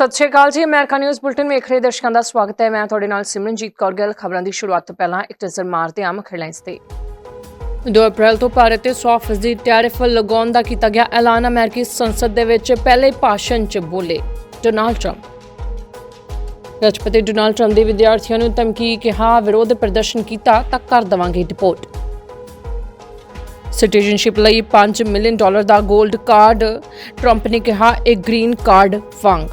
ਸਤਿ ਸ਼੍ਰੀ ਅਕਾਲ ਜੀ, America news bulletin ਵੇਖ ਰਹੇ ਦਰਸ਼ਕਾਂ ਦਾ ਸਵਾਗਤ ਹੈ। ਮੈਂ ਤੁਹਾਡੇ ਨਾਲ ਸਿਮਰਨਜੀਤ ਕੌਰ ਗਿੱਲ। ਖਬਰਾਂ ਦੀ ਸ਼ੁਰੂਆਤ ਤੋਂ ਪਹਿਲਾਂ ਇੱਕ ਨਜ਼ਰ ਮਾਰਦੇ ਹਾਂ ਮੁੱਖ ਹੈਡਲਾਈਨਸ ਤੇ। 2 ਅਪ੍ਰੈਲ ਤੋਂ ਭਾਰਤ ਤੇ 100% ਟੈਰਿਫ ਲਗਾਉਣ ਦਾ ਕੀਤਾ ਗਿਆ ਐਲਾਨ। ਅਮਰੀਕੀ ਸੰਸਦ ਦੇ ਵਿੱਚ ਪਹਿਲੇ ਭਾਸ਼ਣ 'ਚ ਬੋਲੇ ਡੋਨਾਲਡ ਟਰੰਪ। ਰਾਸ਼ਟਰਪਤੀ ਡੋਨਾਲਡ ਟਰੰਪ ਦੇ ਵਿਦਿਆਰਥੀਆਂ ਨੂੰ ਧਮਕੀ ਕਿਹਾ ਵਿਰੋਧ ਪ੍ਰਦਰਸ਼ਨ ਕੀਤਾ ਤਾਂ ਕਰ ਦੇਵਾਂਗੇ ਡਿਪੋਰਟ ਸਿਟੀਜ਼ਨਸ਼ਿਪ ਲਈ 5 ਮਿਲੀਅਨ ਡਾਲਰ ਦਾ 골ਡ ਕਾਰਡ। ਟਰੰਪ ਨੇ ਕਿਹਾ, ਇਹ ਗ੍ਰੀਨ ਕਾਰਡ ਵਾਂਗ।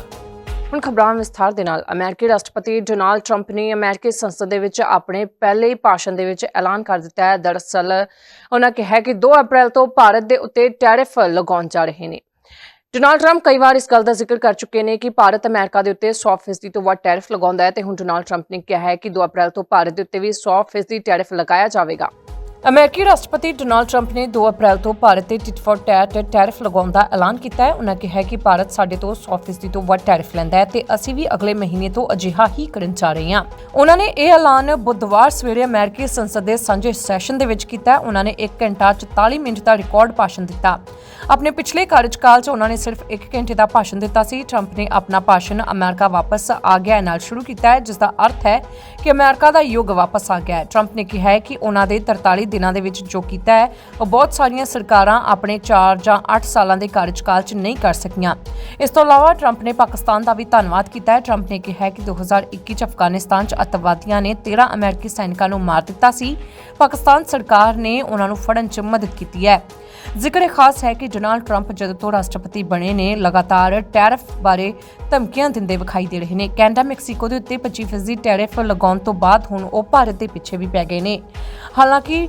ਹੁਣ ਖਬਰਾਂ ਵਿਸਥਾਰ ਦੇ ਨਾਲ, ਅਮਰੀਕੀ ਰਾਸ਼ਟਰਪਤੀ ਡੋਨਾਲਡ ਟਰੰਪ ਨੇ ਅਮਰੀਕੀ ਸੰਸਦ ਦੇ ਵਿੱਚ ਆਪਣੇ ਪਹਿਲੇ ਹੀ ਭਾਸ਼ਣ ਦੇ ਵਿੱਚ ਐਲਾਨ ਕਰ ਦਿੱਤਾ ਹੈ। ਦਰਅਸਲ, ਉਹਨਾਂ ਕਿਹਾ ਕਿ 2 ਅਪ੍ਰੈਲ ਤੋਂ ਭਾਰਤ ਦੇ ਉੱਤੇ ਟੈਰਿਫ ਲਗਾਉਣ ਜਾ ਰਹੇ ਨੇ। ਡੋਨਾਲਡ ਟਰੰਪ ਕਈ ਵਾਰ ਇਸ ਗੱਲ ਦਾ ਜ਼ਿਕਰ ਕਰ ਚੁੱਕੇ ਨੇ ਕਿ ਭਾਰਤ ਅਮਰੀਕਾ ਦੇ ਉੱਤੇ 100% ਤੋਂ ਵੱਧ ਟੈਰਿਫ ਲਗਾਉਂਦਾ ਹੈ ਤੇ ਹੁਣ ਡੋਨਾਲਡ ਟਰੰਪ ਨੇ ਕਿਹਾ ਹੈ ਕਿ 2 ਅਪ੍ਰੈਲ ਤੋਂ ਭਾਰਤ ਦੇ ਉੱਤੇ ਵੀ 100% ਟੈਰਿਫ ਲਗਾਇਆ ਜਾਵੇਗਾ। ਅਮਰੀਕੀ ਰਾਸ਼ਟਰਪਤੀ ਡੋਨਾਲਡ ਟਰੰਪ ਨੇ 2 ਅਪ੍ਰੈਲ ਤੋਂ ਭਾਰਤ ਤੇ ਟਿਟ ਫॉर ਟੈਟ ਟੈਰਿਫ ਲਗਾਉਣ ਦਾ ਐਲਾਨ ਕੀਤਾ ਹੈ। ਉਹਨਾਂ ਕਿਹਾ ਕਿ ਭਾਰਤ ਸਾਡੇ ਤੋਂ 100% ਤੋਂ ਵੱਧ ਟੈਰਿਫ ਲੈਂਦਾ ਹੈ ਤੇ ਅਸੀਂ ਵੀ ਅਗਲੇ ਮਹੀਨੇ ਤੋਂ ਅਜਿਹਾ ਹੀ ਕਰਨ ਜਾ ਰਹੇ ਹਾਂ। ਉਹਨਾਂ ਨੇ ਇਹ ਐਲਾਨ ਬੁੱਧਵਾਰ ਸਵੇਰੇ ਅਮਰੀਕੀ ਸੰਸਦ ਦੇ ਸਾਂਝੇ ਸੈਸ਼ਨ ਦੇ ਵਿੱਚ ਕੀਤਾ ਉਹਨਾਂ ਨੇ 1 ਘੰਟਾ 44 ਮਿੰਟ ਦਾ ਰਿਕਾਰਡ ਭਾਸ਼ਣ ਦਿੱਤਾ। ਆਪਣੇ ਪਿਛਲੇ ਕਾਰਜਕਾਲ 'ਚ ਉਹਨਾਂ ਨੇ ਸਿਰਫ 1 ਘੰਟੇ ਦਾ ਭਾਸ਼ਣ ਦਿੱਤਾ ਸੀ। ਟਰੰਪ ਨੇ ਆਪਣਾ ਭਾਸ਼ਣ ਅਮਰੀਕਾ ਵਾਪਸ ਆ ਗਿਆ ਨਾਲ ਸ਼ੁਰੂ ਕੀਤਾ ਹੈ ਜਿਸ ਦਾ ਅਰਥ ਹੈ ਕਿ ਅਮਰੀਕਾ ਦਾ ਯੁੱਗ ਵਾਪਸ ਆ ਗਿਆ ਹੈ। ਟਰੰਪ ਨੇ ਕਿਹਾ ਹੈ ਕਿ ਉਹਨਾਂ ਦੇ 43 ਦਿਨਾਂ ਦੇ ਵਿੱਚ ਜੋ ਕੀਤਾ ਹੈ, ਉਹ ਬਹੁਤ ਸਾਰੀਆਂ ਸਰਕਾਰਾਂ ਆਪਣੇ 4 ਜਾਂ 8 ਸਾਲਾਂ ਦੇ ਕਾਰਜਕਾਲ 'ਚ ਨਹੀਂ ਕਰ ਸਕੀਆਂ। ਇਸ ਤੋਂ ਇਲਾਵਾ ਟਰੰਪ ਨੇ ਪਾਕਿਸਤਾਨ ਦਾ ਵੀ ਧੰਨਵਾਦ ਕੀਤਾ ਹੈ। ਟਰੰਪ ਨੇ ਕਿਹਾ ਕਿ 2021 ਚ ਅਫਗਾਨਿਸਤਾਨ 'ਚ ਅੱਤਵਾਦੀਆਂ ਨੇ 13 ਅਮਰੀਕੀ ਸੈਨਿਕਾਂ ਨੂੰ ਮਾਰ ਦਿੱਤਾ ਸੀ। ਪਾਕਿਸਤਾਨ ਸਰਕਾਰ ਨੇ ਉਹਨਾਂ ਨੂੰ ਫੜਨ 'ਚ ਮਦਦ ਕੀਤੀ ਹੈ। ਜ਼ਿਕਰ ਇਹ ਖਾਸ ਹੈ ਕਿ ਡੋਨਾਲਡ ਟਰੰਪ ਜਦੋਂ ਤੋਂ ਰਾਸ਼ਟਰਪਤੀ ਬਣੇ ਨੇ, ਲਗਾਤਾਰ ਟੈਰਿਫ ਬਾਰੇ ਧਮਕੀਆਂ ਦਿੰਦੇ ਵਿਖਾਈ ਦੇ ਰਹੇ ਨੇ। ਕੈਨੇਡਾ, ਮੈਕਸੀਕੋ ਦੇ ਉੱਤੇ 25% ਟੈਰਿਫ ਲਗਾਉਣ ਤੋਂ ਬਾਅਦ ਹੁਣ ਉਹ ਭਾਰਤ ਦੇ ਪਿੱਛੇ ਵੀ ਪੈ ਗਏ ਨੇ। ਹਾਲਾਂਕਿ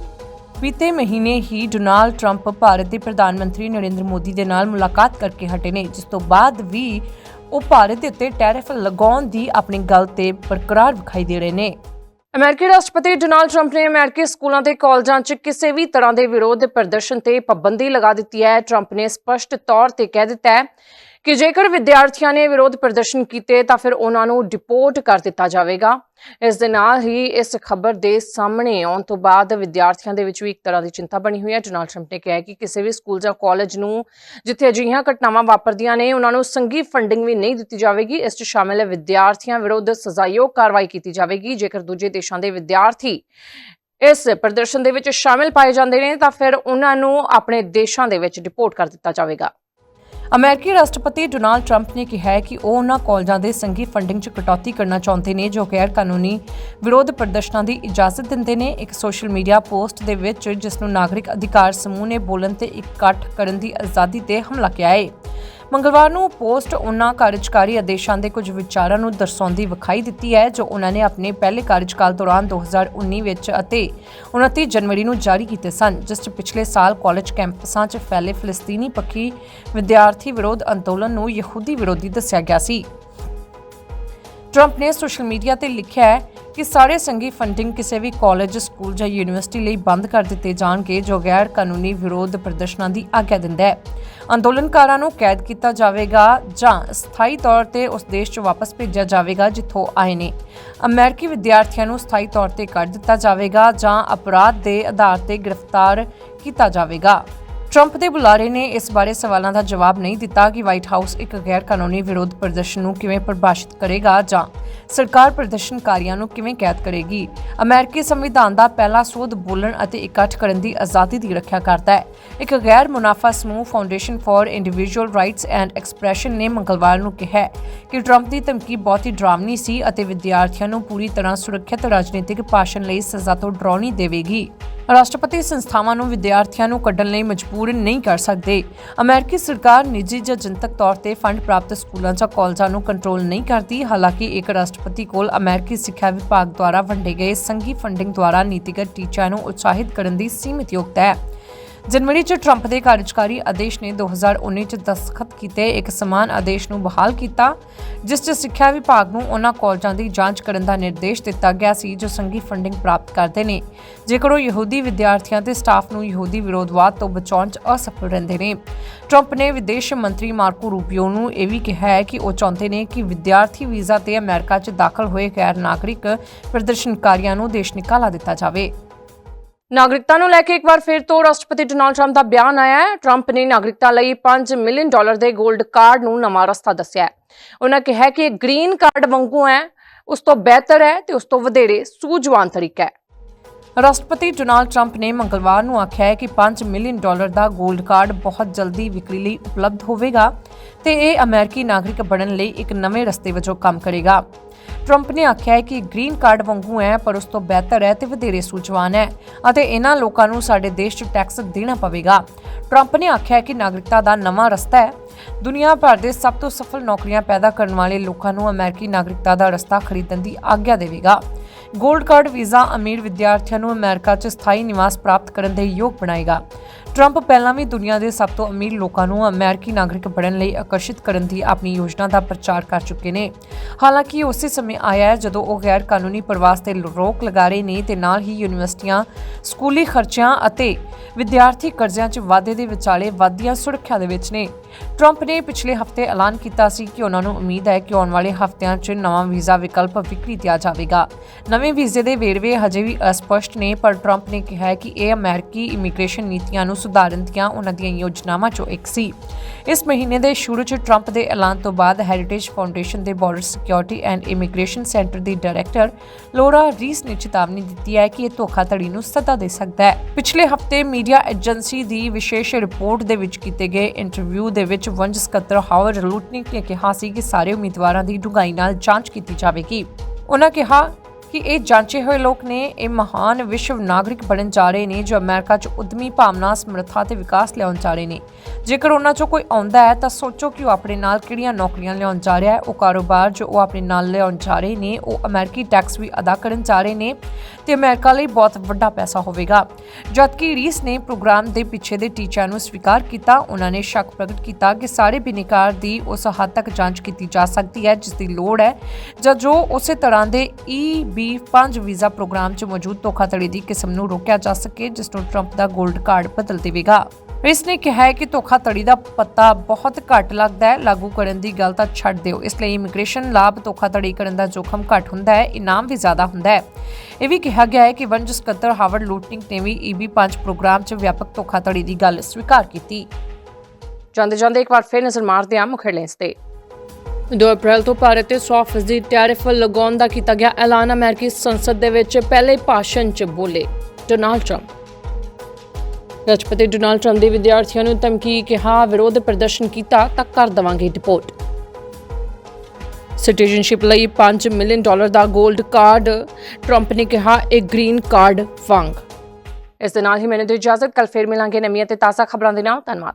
ਬੀਤੇ ਮਹੀਨੇ ਹੀ ਡੋਨਾਲਡ ਟਰੰਪ ਭਾਰਤ ਦੇ ਪ੍ਰਧਾਨ ਮੰਤਰੀ ਨਰਿੰਦਰ ਮੋਦੀ ਦੇ ਨਾਲ ਮੁਲਾਕਾਤ ਕਰਕੇ ਹਟੇ ਨੇ, ਜਿਸ ਤੋਂ ਬਾਅਦ ਵੀ ਉਹ ਭਾਰਤ ਦੇ ਉੱਤੇ ਟੈਰਿਫ ਲਗਾਉਣ ਦੀ ਆਪਣੀ ਗੱਲ ਤੇ ਬਰਕਰਾਰ ਵਿਖਾਈ ਦੇ ਰਹੇ ਨੇ। ਅਮਰੀਕੀ ਰਾਸ਼ਟਰਪਤੀ ਡੋਨਾਲਡ ਟਰੰਪ ਨੇ ਅਮਰੀਕੀ ਸਕੂਲਾਂ ਤੇ ਕਾਲਜਾਂ 'ਚ ਕਿਸੇ ਵੀ ਤਰ੍ਹਾਂ ਦੇ ਵਿਰੋਧ ਪ੍ਰਦਰਸ਼ਨ ਤੇ ਪਾਬੰਦੀ ਲਗਾ ਦਿੱਤੀ ਹੈ। ਟਰੰਪ ਨੇ ਸਪਸ਼ਟ ਤੌਰ ਤੇ ਕਹਿ ਦਿੱਤਾ ਹੈ ਕਿ ਜੇਕਰ ਵਿਦਿਆਰਥੀਆਂ ਨੇ ਵਿਰੋਧ ਪ੍ਰਦਰਸ਼ਨ ਕੀਤੇ ਤਾਂ ਫਿਰ ਉਹਨਾਂ ਨੂੰ ਡਿਪੋਰਟ ਕਰ ਦਿੱਤਾ ਜਾਵੇਗਾ। ਇਸ ਦੇ ਨਾਲ ਹੀ ਇਸ ਖਬਰ ਦੇ ਸਾਹਮਣੇ ਆਉਣ ਤੋਂ ਬਾਅਦ ਵਿਦਿਆਰਥੀਆਂ ਦੇ ਵਿੱਚ ਵੀ ਇੱਕ ਤਰ੍ਹਾਂ ਦੀ ਚਿੰਤਾ ਬਣੀ ਹੋਈ ਹੈ। ਡੋਨਾਲਡ ਟਰੰਪ ਨੇ ਕਿਹਾ ਕਿ ਕਿਸੇ ਵੀ ਸਕੂਲ ਜਾਂ ਕਾਲਜ ਨੂੰ ਜਿੱਥੇ ਅਜਿਹੀਆਂ ਘਟਨਾਵਾਂ ਵਾਪਰਦੀਆਂ ਨੇ, ਉਹਨਾਂ ਨੂੰ ਸੰਗੀ ਫੰਡਿੰਗ ਵੀ ਨਹੀਂ ਦਿੱਤੀ ਜਾਵੇਗੀ। ਇਸ 'ਚ ਸ਼ਾਮਿਲ ਹੈ ਵਿਦਿਆਰਥੀਆਂ ਵਿਰੁੱਧ ਸਜ਼ਾਯੋਗ ਕਾਰਵਾਈ ਕੀਤੀ ਜਾਵੇਗੀ। ਜੇਕਰ ਦੂਜੇ ਦੇਸ਼ਾਂ ਦੇ ਵਿਦਿਆਰਥੀ ਇਸ ਪ੍ਰਦਰਸ਼ਨ ਦੇ ਵਿੱਚ ਸ਼ਾਮਿਲ ਪਾਏ ਜਾਂਦੇ ਨੇ, ਤਾਂ ਫਿਰ ਉਹਨਾਂ ਨੂੰ ਆਪਣੇ ਦੇਸ਼ਾਂ ਦੇ ਵਿੱਚ ਡਿਪੋਰਟ ਕਰ ਦਿੱਤਾ ਜਾਵੇਗਾ। ਅਮਰੀਕੀ ਰਾਸ਼ਟਰਪਤੀ ਡੋਨਾਲਡ ਟਰੰਪ ਨੇ ਕਿਹਾ ਹੈ ਕਿ ਉਹ ਉਹਨਾਂ ਕਾਲਜਾਂ ਦੇ ਸੰਘੀ ਫੰਡਿੰਗ 'ਚ ਕਟੌਤੀ ਕਰਨਾ ਚਾਹੁੰਦੇ ਨੇ, ਜੋ ਗੈਰ ਕਾਨੂੰਨੀ ਵਿਰੋਧ ਪ੍ਰਦਰਸ਼ਨਾਂ ਦੀ ਇਜਾਜ਼ਤ ਦਿੰਦੇ ਨੇ। ਇੱਕ ਸੋਸ਼ਲ ਮੀਡੀਆ ਪੋਸਟ ਦੇ ਵਿੱਚ, ਜਿਸ ਨੂੰ ਨਾਗਰਿਕ ਅਧਿਕਾਰ ਸਮੂਹ ਨੇ ਬੋਲਣ ਤੇ ਇਕੱਠ ਕਰਨ ਦੀ ਆਜ਼ਾਦੀ ਤੇ ਹਮਲਾ ਕੀਤਾ ਹੈ। ਮੰਗਲਵਾਰ ਨੂੰ ਪੋਸਟ ਉਹਨਾਂ ਕਾਰਜਕਾਰੀ ਆਦੇਸ਼ਾਂ ਦੇ ਕੁਝ ਵਿਚਾਰਾਂ ਨੂੰ ਦਰਸਾਉਂਦੀ ਵਿਖਾਈ ਦਿੱਤੀ ਹੈ, ਜੋ ਉਹਨਾਂ ਨੇ ਆਪਣੇ ਪਹਿਲੇ ਕਾਰਜਕਾਲ ਦੌਰਾਨ 2019 ਵਿੱਚ ਅਤੇ 29 ਜਨਵਰੀ ਨੂੰ ਜਾਰੀ ਕੀਤੇ ਸਨ, ਜਿਸ 'ਚ ਪਿਛਲੇ ਸਾਲ ਕਾਲਜ ਕੈਂਪਸਾਂ 'ਚ ਫੈਲੇ ਫਲਸਤੀਨੀ ਪੱਖੀ ਵਿਦਿਆਰਥੀ ਵਿਰੋਧ ਅੰਦੋਲਨ ਨੂੰ ਯਹੂਦੀ ਵਿਰੋਧੀ ਦੱਸਿਆ ਗਿਆ ਸੀ। ਟਰੰਪ ਨੇ ਸੋਸ਼ਲ ਮੀਡੀਆ ਤੇ ਲਿਖਿਆ ਹੈ ਕਿ ਸਾਰੇ ਸੰਘੀ ਫੰਡਿੰਗ ਕਿਸੇ ਵੀ ਕਾਲਜ, ਸਕੂਲ ਜਾਂ ਯੂਨੀਵਰਸਿਟੀ ਲਈ ਬੰਦ ਕਰ ਦਿੱਤੇ ਜਾਣਗੇ ਜੋ ਗੈਰ ਕਾਨੂੰਨੀ ਵਿਰੋਧ ਪ੍ਰਦਰਸ਼ਨਾਂ ਦੀ ਆਗਿਆ ਦਿੰਦਾ ਹੈ। ਅੰਦੋਲਨਕਾਰਾਂ ਨੂੰ ਕੈਦ ਕੀਤਾ ਜਾਵੇਗਾ ਜਾਂ ਸਥਾਈ ਤੌਰ ਤੇ ਉਸ ਦੇਸ਼ 'ਚ ਵਾਪਸ ਭੇਜਿਆ ਜਾਵੇਗਾ ਜਿੱਥੋਂ ਆਏ ਨੇ। ਅਮਰੀਕੀ ਵਿਦਿਆਰਥੀਆਂ ਨੂੰ ਸਥਾਈ ਤੌਰ ਤੇ ਕੱਢ ਦਿੱਤਾ ਜਾਵੇਗਾ ਜਾਂ ਅਪਰਾਧ ਦੇ ਆਧਾਰ ਤੇ ਗ੍ਰਿਫਤਾਰ ਕੀਤਾ ਜਾਵੇਗਾ। ਟਰੰਪ ਦੇ ਬੁਲਾਰੇ ਨੇ ਇਸ ਬਾਰੇ ਸਵਾਲਾਂ ਦਾ ਜਵਾਬ ਨਹੀਂ ਦਿੱਤਾ ਕਿ ਵਾਈਟ ਹਾਊਸ ਇੱਕ ਗੈਰ ਕਾਨੂੰਨੀ ਵਿਰੋਧ ਪ੍ਰਦਰਸ਼ਨ ਨੂੰ ਕਿਵੇਂ ਪਰਿਭਾਸ਼ਿਤ ਕਰੇਗਾ ਜਾਂ ਸਰਕਾਰ ਪ੍ਰਦਰਸ਼ਨਕਾਰੀਆਂ ਨੂੰ ਕਿਵੇਂ ਕੈਦ ਕਰੇਗੀ। ਅਮਰੀਕੀ ਸੰਵਿਧਾਨ ਦਾ ਪਹਿਲਾ ਸੋਧ ਬੋਲਣ ਅਤੇ ਇਕੱਠ ਕਰਨ ਦੀ ਆਜ਼ਾਦੀ ਦੀ ਰੱਖਿਆ ਕਰਦਾ ਹੈ। ਇੱਕ ਗੈਰ ਮੁਨਾਫਾ ਸਮੂਹ Foundation for Individual Rights and Expression ਨੇ ਮੰਗਲਵਾਰ ਨੂੰ ਕਿਹਾ ਕਿ ਟਰੰਪ ਦੀ ਧਮਕੀ ਬਹੁਤ ਹੀ ਡਰਾਵਨੀ ਸੀ ਅਤੇ ਵਿਦਿਆਰਥੀਆਂ ਨੂੰ ਪੂਰੀ ਤਰ੍ਹਾਂ ਸੁਰੱਖਿਅਤ ਰਾਜਨੀਤਿਕ ਭਾਸ਼ਣ ਲਈ ਸਜ਼ਾ ਤੋਂ ਡਰਾਉਣੀ ਦੇਵੇਗੀ। ਰਾਸ਼ਟਰਪਤੀ ਸੰਸਥਾਵਾਂ ਨੂੰ ਵਿਦਿਆਰਥੀਆਂ ਨੂੰ ਕੱਢਣ ਲਈ ਮਜਬੂਰ ਨਹੀਂ ਕਰ ਸਕਦੇ। ਅਮਰੀਕੀ ਸਰਕਾਰ ਨਿੱਜੀ ਜਾਂ ਜਨਤਕ ਤੌਰ ਤੇ ਫੰਡ ਪ੍ਰਾਪਤ ਸਕੂਲਾਂ ਜਾਂ ਕਾਲਜਾਂ ਨੂੰ ਕੰਟਰੋਲ ਨਹੀਂ ਕਰਦੀ, ਹਾਲਾਂਕਿ ਇੱਕ ਰਾਸ਼ਟਰਪਤੀ ਕੋਲ ਅਮਰੀਕੀ ਸਿੱਖਿਆ ਵਿਭਾਗ ਦੁਆਰਾ ਵੰਡੇ ਗਏ ਸੰਘੀ ਫੰਡਿੰਗ ਦੁਆਰਾ ਨੀਤੀਗਤ ਟੀਚਿਆਂ ਨੂੰ ਉਤਸ਼ਾਹਿਤ ਕਰਨ ਦੀ ਸੀਮਿਤ ਯੋਗਤਾ ਹੈ। ਜਨਵਰੀ 'ਚ ਟਰੰਪ ਦੇ ਕਾਰਜਕਾਰੀ ਆਦੇਸ਼ ਨੇ 2019 'ਚ ਦਸਤਖਤ ਕੀਤੇ। ਇੱਕ ਸਮਾਨ ਆਦੇਸ਼ ਨੂੰ ਬਹਾਲ ਕੀਤਾ, ਜਿਸ 'ਚ ਸਿੱਖਿਆ ਵਿਭਾਗ ਨੂੰ ਉਹਨਾਂ ਕਾਲਜਾਂ ਦੀ ਜਾਂਚ ਕਰਨ ਦਾ ਨਿਰਦੇਸ਼ ਦਿੱਤਾ ਗਿਆ ਸੀ, ਜੋ ਸੰਘੀ ਫੰਡਿੰਗ ਪ੍ਰਾਪਤ ਕਰਦੇ ਨੇ। ਜੇਕਰ ਉਹ ਯਹੂਦੀ ਵਿਦਿਆਰਥੀਆਂ ਤੇ ਸਟਾਫ ਨੂੰ ਯਹੂਦੀ ਵਿਰੋਧਵਾਦ ਤੋਂ ਬਚਾਉਣ 'ਚ ਅਸਫਲ ਰਹਿੰਦੇ ਨੇ। ਟਰੰਪ ਨੇ ਵਿਦੇਸ਼ ਮੰਤਰੀ ਮਾਰਕੋ ਰੂਬੀਓ ਨੂੰ ਇਹ ਵੀ ਕਿਹਾ ਹੈ ਕਿ ਉਹ ਚਾਹੁੰਦੇ ਨੇ ਕਿ ਵਿਦਿਆਰਥੀ ਵੀਜ਼ਾ ਤੇ ਅਮਰੀਕਾ 'ਚ ਦਾਖਲ ਹੋਏ ਗੈਰ ਨਾਗਰਿਕ ਪ੍ਰਦਰਸ਼ਨਕਾਰੀਆਂ ਨੂੰ ਦੇਸ਼ ਨਿਕਾਲਾ ਦਿੱਤਾ ਜਾਵੇ। ਨਾਗਰਿਕਤਾ ਨੂੰ ਲੈ ਕੇ ਇੱਕ ਵਾਰ ਫਿਰ ਤੋਂ ਰਾਸ਼ਟਰਪਤੀ ਡੋਨਾਲਡ ਟਰੰਪ ਦਾ ਬਿਆਨ ਆਇਆ ਹੈ। ਟਰੰਪ ਨੇ ਨਾਗਰਿਕਤਾ ਲਈ 5 ਮਿਲੀਅਨ ਡਾਲਰ ਦੇ 골ਡ ਕਾਰਡ ਨੂੰ ਨਵਾਂ ਰਸਤਾ ਦੱਸਿਆ ਹੈ। ਉਹਨਾਂ ਕਿਹਾ ਕਿ ਇਹ ਗ੍ਰੀਨ ਕਾਰਡ ਵਾਂਗੂ ਹੈ, ਉਸ ਤੋਂ ਬਿਹਤਰ ਹੈ ਤੇ ਉਸ ਤੋਂ ਵਧੇਰੇ ਸੂਝਵਾਨ ਤਰੀਕਾ ਹੈ। ਰਾਸ਼ਟਰਪਤੀ ਡੋਨਾਲਡ ਟਰੰਪ ਨੇ ਮੰਗਲਵਾਰ ਨੂੰ ਆਖਿਆ ਹੈ ਕਿ 5 ਮਿਲੀਅਨ ਡਾਲਰ ਦਾ 골ਡ ਕਾਰਡ ਬਹੁਤ ਜਲਦੀ ਵਿਕਰੀ ਲਈ ਉਪਲਬਧ ਹੋਵੇਗਾ ਤੇ ਇਹ ਅਮਰੀਕੀ ਨਾਗਰਿਕ ਬਣਨ ਲਈ ਇੱਕ ਨਵੇਂ ਰਸਤੇ ਵਜੋਂ ਕੰਮ ਕਰੇਗਾ। ਟਰੰਪ ਨੇ ਆਖਿਆ ਹੈ ਕਿ ਗ੍ਰੀਨ ਕਾਰਡ ਵਾਂਗੂ ਹੈ, ਪਰ ਉਸ ਤੋਂ ਬਿਹਤਰ ਹੈ ਤੇ ਵਧੇਰੇ ਸੂਝਵਾਨ ਹੈ ਅਤੇ ਇਹਨਾਂ ਲੋਕਾਂ ਨੂੰ ਸਾਡੇ ਦੇਸ਼ 'ਚ ਟੈਕਸ ਦੇਣਾ ਪਵੇਗਾ। ਟਰੰਪ ਨੇ ਆਖਿਆ ਕਿ ਨਾਗਰਿਕਤਾ ਦਾ ਨਵਾਂ ਰਸਤਾ ਹੈ। ਦੁਨੀਆ ਭਰ ਦੇ ਸਭ ਤੋਂ ਸਫਲ ਨੌਕਰੀਆਂ ਪੈਦਾ ਕਰਨ ਵਾਲੇ ਲੋਕਾਂ ਨੂੰ ਅਮਰੀਕੀ ਨਾਗਰਿਕਤਾ ਦਾ ਰਸਤਾ ਖਰੀਦਣ ਦੀ ਆਗਿਆ ਦੇਵੇਗਾ। ਗੋਲਡ ਕਾਰਡ ਵੀਜ਼ਾ ਅਮੀਰ ਵਿਦਿਆਰਥੀਆਂ ਨੂੰ ਅਮਰੀਕਾ 'ਚ ਸਥਾਈ ਨਿਵਾਸ ਪ੍ਰਾਪਤ ਕਰਨ ਦੇ ਯੋਗ ਬਣਾਏਗਾ। ਟਰੰਪ ਪਹਿਲਾਂ ਵੀ ਦੁਨੀਆ ਦੇ ਸਭ ਤੋਂ ਅਮੀਰ ਲੋਕਾਂ ਨੂੰ ਅਮਰੀਕੀ ਨਾਗਰਿਕ ਬਣਨ ਲਈ ਆਕਰਸ਼ਿਤ ਕਰਨ ਦੀ ਆਪਣੀ ਯੋਜਨਾ ਦਾ ਪ੍ਰਚਾਰ ਕਰ ਚੁੱਕੇ ਨੇ। ਹਾਲਾਂਕਿ ਉਸੇ ਸਮੇਂ ਆਇਆ ਹੈ ਜਦੋਂ ਉਹ ਗੈਰ ਕਾਨੂੰਨੀ ਪ੍ਰਵਾਸ ਤੇ ਰੋਕ ਲਗਾ ਰਹੇ ਨੇ ਤੇ ਨਾਲ ਹੀ ਯੂਨੀਵਰਸਿਟੀਆਂ, ਸਕੂਲੀ ਖਰਚਿਆਂ ਅਤੇ ਵਿਦਿਆਰਥੀ ਕਰਜ਼ਿਆਂ 'ਚ ਵਾਧੇ ਦੇ ਵਿਚਾਲੇ ਵਾਧੀਆਂ ਸੁਰੱਖਿਆ ਦੇ ਵਿੱਚ ਨੇ। ਟਰੰਪ ਨੇ ਪਿਛਲੇ ਹਫ਼ਤੇ ਐਲਾਨ ਕੀਤਾ ਸੀ ਕਿ ਉਹਨਾਂ ਨੂੰ ਉਮੀਦ ਹੈ ਕਿ ਆਉਣ ਵਾਲੇ ਹਫ਼ਤਿਆਂ 'ਚ ਨਵਾਂ ਵੀਜ਼ਾ ਵਿਕਲਪ ਵਿਕਰੀ ਜਾਵੇਗਾ। ਨਵੇਂ ਵੀਜ਼ੇ ਦੇ ਵੇਰਵੇ ਹਜੇ ਵੀ ਅਸਪਸ਼ਟ ਨੇ, ਪਰ ਟਰੰਪ ਨੇ ਕਿਹਾ ਕਿ ਇਹ ਅਮਰੀਕੀ ਇਮੀਗ੍ਰੇਸ਼ਨ ਨੀਤੀਆਂ ਨੂੰ ਸੁਧਾਰਨ ਦੀਆਂ ਉਹਨਾਂ ਦੀਆਂ ਯੋਜਨਾਵਾਂ 'ਚੋਂ ਇੱਕ ਸੀ। ਇਸ ਮਹੀਨੇ ਦੇ ਸ਼ੁਰੂ 'ਚ ਟਰੰਪ ਦੇ ਐਲਾਨ ਤੋਂ ਬਾਅਦ ਹੈਰੀਟੇਜ ਫਾਊਂਡੇਸ਼ਨ ਦੇ Border Security and Immigration Center the director Lora Ries ਨੇ ਚੇਤਾਵਨੀ ਦਿੱਤੀ ਹੈ ਕਿ ਇਹ ਧੋਖਾਧੜੀ ਨੂੰ ਸੱਦਾ ਦੇ ਸਕਦਾ ਹੈ। ਪਿਛਲੇ ਹਫ਼ਤੇ ਮੀਡੀਆ ਏਜੰਸੀ ਦੀ ਵਿਸ਼ੇਸ਼ ਰਿਪੋਰਟ ਦੇ ਵਿੱਚ ਕੀਤੇ ਗਏ ਇੰਟਰਵਿਊ ਦੇ ਵਿੱਚ ਵੰਜ ਸਕੱਤਰ ਹਾਵਰ ਲੂਟਨਿਕ ਨੇ ਕਿਹਾ ਸੀ ਕਿ ਸਾਰੇ ਉਮੀਦਵਾਰਾਂ ਦੀ ਡੂੰਘਾਈ ਨਾਲ ਜਾਂਚ ਕੀਤੀ ਜਾਵੇਗੀ। ਉਹਨਾਂ ਕਿਹਾ ਕਿ ਇਹ ਜਾਂਚੇ ਹੋਏ ਲੋਕ ਨੇ, ਇਹ ਮਹਾਨ ਵਿਸ਼ਵ ਨਾਗਰਿਕ ਬਣਨ ਜਾ ਰਹੇ ਨੇ ਜੋ ਅਮਰੀਕਾ 'ਚ ਉਦਮੀ ਭਾਵਨਾ, ਸਮਰੱਥਾ ਤੇ ਵਿਕਾਸ ਲਿਆਉਣ ਜਾ ਰਹੇ ਨੇ। ਜੇਕਰ ਉਹਨਾਂ 'ਚੋਂ ਕੋਈ ਆਉਂਦਾ ਹੈ, ਤਾਂ ਸੋਚੋ ਕਿ ਉਹ ਆਪਣੇ ਨਾਲ ਕਿਹੜੀਆਂ ਨੌਕਰੀਆਂ ਲਿਆਉਣ ਜਾ ਰਿਹਾ ਹੈ। ਉਹ ਕਾਰੋਬਾਰ ਜੋ ਉਹ ਆਪਣੇ ਨਾਲ ਲਿਆਉਣ ਜਾ ਰਹੇ ਨੇ, ਉਹ ਅਮਰੀਕੀ ਟੈਕਸ ਵੀ ਅਦਾ ਕਰਨ ਜਾ ਰਹੇ ਨੇ ਤੇ ਅਮਰੀਕਾ ਲਈ ਬਹੁਤ ਵੱਡਾ ਪੈਸਾ ਹੋਵੇਗਾ। ਜਦਕਿ ਰੀਸ ਨੇ ਪ੍ਰੋਗਰਾਮ ਦੇ ਪਿੱਛੇ ਦੇ ਟੀਚਿਆਂ ਨੂੰ ਸਵੀਕਾਰ ਕੀਤਾ, ਉਹਨਾਂ ਨੇ ਸ਼ੱਕ ਪ੍ਰਗਟ ਕੀਤਾ ਕਿ ਸਾਰੇ ਬਿਨੇਕਾਰ ਦੀ ਉਸ ਹੱਦ ਤੱਕ ਜਾਂਚ ਕੀਤੀ ਜਾ ਸਕਦੀ ਹੈ, ਜਿਸ ਦੀ ਲੋੜ ਹੈ। ਜਾਂ ਜੋ ਉਸੇ ਤਰ੍ਹਾਂ ਦੇ EB5 ਵੀਜ਼ਾ ਪ੍ਰੋਗਰਾਮ 'ਚ ਮੌਜੂਦ ਧੋਖਾਧੜੀ ਦੀ ਕਿਸਮ ਨੂੰ ਰੋਕਿਆ ਜਾ ਸਕੇ, ਜਿਸ ਨੂੰ ਟਰੰਪ ਦਾ 골ਡ ਕਾਰਡ ਬਦਲ ਦੇਵੇਗਾ। ਇਸ ਨੇ ਕਿਹਾ ਹੈ ਕਿ ਧੋਖਾਧੜੀ ਦਾ ਪਤਾ ਬਹੁਤ ਘੱਟ ਲੱਗਦਾ ਹੈ ਲਾਗੂ ਕਰਨ ਦੀ ਗੱਲ ਤਾਂ ਛੱਡ ਦਿਓ। ਇਸ ਲਈ ਇਮੀਗ੍ਰੇਸ਼ਨ ਲਾਭ ਧੋਖਾਧੜੀ ਕਰਨ ਦਾ ਜੋਖਮ ਘੱਟ ਹੁੰਦਾ ਹੈ ਇਨਾਮ ਵੀ ਜ਼ਿਆਦਾ ਹੁੰਦਾ ਹੈ। ਇਹ ਵੀ ਕਿਹਾ ਗਿਆ ਹੈ ਕਿ ਵੰਜ ਸਕੱਤਰ ਹਾਵਰਡ ਲੂਟਨਿਕ ਨੇ ਵੀ EB5 ਪ੍ਰੋਗਰਾਮ 'ਚ ਵਿਆਪਕ ਧੋਖਾਧੜੀ ਦੀ ਗੱਲ ਸਵੀਕਾਰ ਕੀਤੀ। ਜਾਂਦੇ ਜਾਂਦੇ ਇੱਕ ਵਾਰ ਫਿਰ ਨਜ਼ਰ ਮਾਰਦੇ ਹਾਂ ਮੁੱਖ ਹੈਡਲਾਈਨਸ ਤੇ। 2 ਅਪ੍ਰੈਲ ਤੋਂ ਭਾਰਤ ਤੇ 100 ਫੀਸਦੀ ਟੈਰਿਫ ਲਗਾਉਣ ਦਾ ਕੀਤਾ ਗਿਆ ਐਲਾਨ ਅਮਰੀਕੀ ਸੰਸਦ ਦੇ ਵਿੱਚ ਪਹਿਲੇ ਭਾਸ਼ਣ 'ਚ ਬੋਲੇ ਡੋਨਾਲਡ ਟਰੰਪ। ਰਾਸ਼ਟਰਪਤੀ ਡੋਨਾਲਡ ਟਰੰਪ ਦੇ ਵਿਦਿਆਰਥੀਆਂ ਨੂੰ ਧਮਕੀ ਕਿਹਾ ਵਿਰੋਧ ਪ੍ਰਦਰਸ਼ਨ ਕੀਤਾ ਤਾਂ ਕਰ ਦਵਾਂਗੇ ਰਿਪੋਰਟ। ਸਿਟੀਜ਼ਨਸ਼ਿਪ ਲਈ 5 ਮਿਲੀਅਨ ਡਾਲਰ ਦਾ 골ਡ ਕਾਰਡ, ਟਰੰਪ ਨੇ ਕਿਹਾ, ਇਹ ਗ੍ਰੀਨ ਕਾਰਡ ਵਾਂਗ। ਇਸ ਦੇ ਨਾਲ ਹੀ ਮੈਨੂੰ ਦਿਓ ਇਜਾਜ਼ਤ ਕੱਲ ਫੇਰ ਮਿਲਾਂਗੇ ਨਵੀਆਂ ਤੇ ਤਾਜ਼ਾ ਖਬਰਾਂ ਦੇ ਨਾਲ। ਧੰਨਵਾਦ।